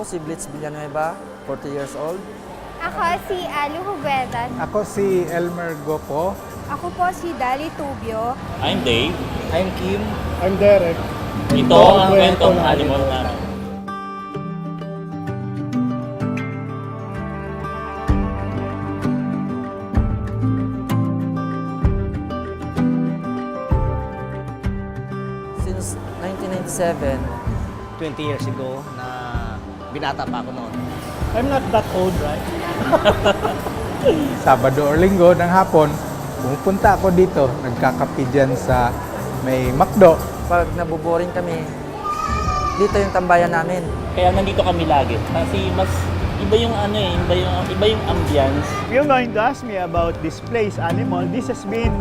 Ako si Blitz Villanueva, 40 years old. Ako si Alu Huguetan. Ako si Elmer Gopo. Ako po si Dali Tubio. I'm Dave. I'm Kim. I'm Derek. Ito ang kwentong animal namin. Since 1997, 20 years ago binata pa ako noon. I'm not that old, right? Sabado or linggo ng hapon, pumupunta ako dito. Nagkakapi dyan sa may McDo. pag nabuboring kami, dito yung tambayan namin. Kaya nandito kami lagi. Kasi mas iba yung ano eh, iba yung, iba yung ambience. You're going to ask me about this place, animal, this has been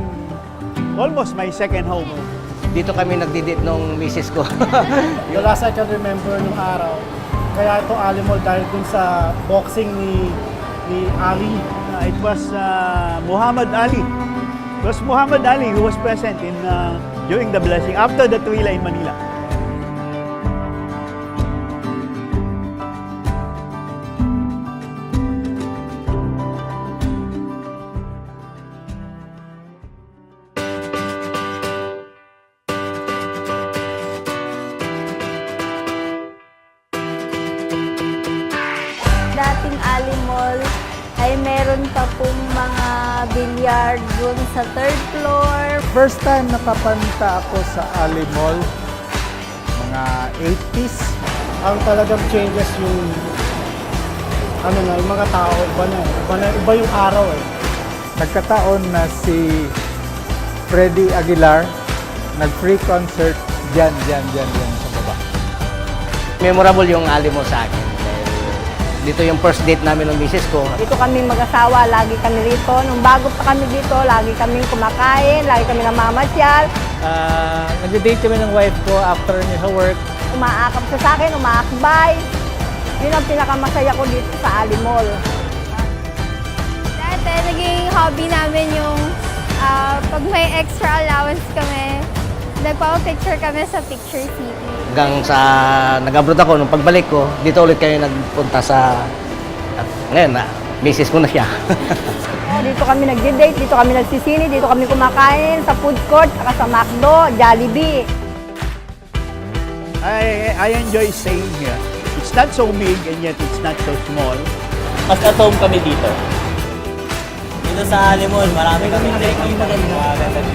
almost my second home. Dito kami nagdidate nung misis ko. The last I can remember nung araw, kaya ito Alimol dahil dun sa boxing ni ni Ali. Uh, it was uh, Muhammad Ali. It was Muhammad Ali who was present in uh, during the blessing after the Tuila in Manila. Dating Ali Mall ay meron pa pong mga billiard room sa third floor. First time nakapunta ako sa Ali Mall, mga 80s. Ang talagang changes yung ano na, yung mga tao, iba na, iba, na, iba yung araw eh. Nagkataon na si Freddy Aguilar nag-free concert dyan, dyan, dyan, dyan sa baba. Memorable yung alimo sa akin. Dito yung first date namin ng misis ko. Dito kami mag-asawa, lagi kami rito. Nung bago pa kami dito, lagi kami kumakain, lagi kami namamasyal. uh, nag-date kami ng wife ko after niya sa work. Umaakap siya sa akin, umaakbay. Yun ang pinakamasaya ko dito sa Alimol. Dati naging hobby namin yung ah, pag may extra allowance kami, nagpapapicture kami sa Picture City. Hanggang sa nag-abroad ako, nung pagbalik ko, dito ulit kami nagpunta sa... At ngayon, na, misis ko na siya. Dito kami nag-date, dito kami nagsisini, dito kami kumakain sa food court, saka sa McDo, Jollibee. I, I enjoy staying here. It's not so big and yet it's not so small. Mas at home kami dito. Dito sa Alimol, marami kami nakikita.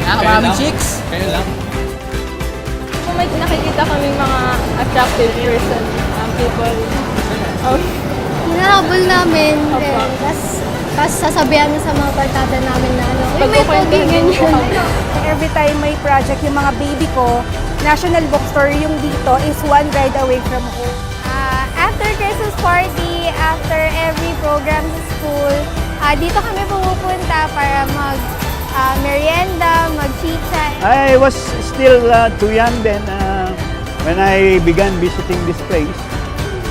Nakakamaraming chicks. Kung may nakikita kami mga attractive person, um, people, oh, Hinahabol namin. Opo. eh, Tapos tapos sasabihan mo sa mga barkada namin na ano, "Uy, may pogi ganyan. Every time may project yung mga baby ko, National Bookstore yung dito is one ride away from home. Ah, after Christmas party, after every program sa school, ah, dito kami pumupunta para mag ah, merienda, mag-chicha. I was still uh, too young then uh, when I began visiting this place.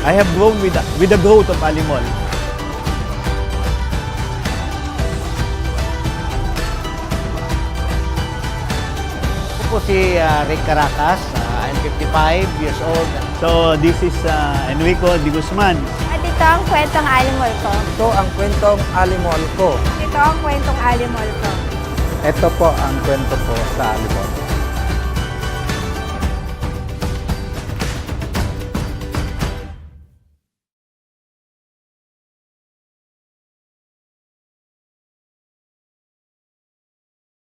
I have grown with the, with the growth of Alimol. Ako po si ah, Rick Caracas. Ah, I'm 55 years old. So this is uh, Enrico Di Guzman. At ito ang kwentong Alimol ko. Ito ang kwentong Alimol ko. Ito ang kwentong Alimol ko. Ito po ang kwento ko sa Ali Mall.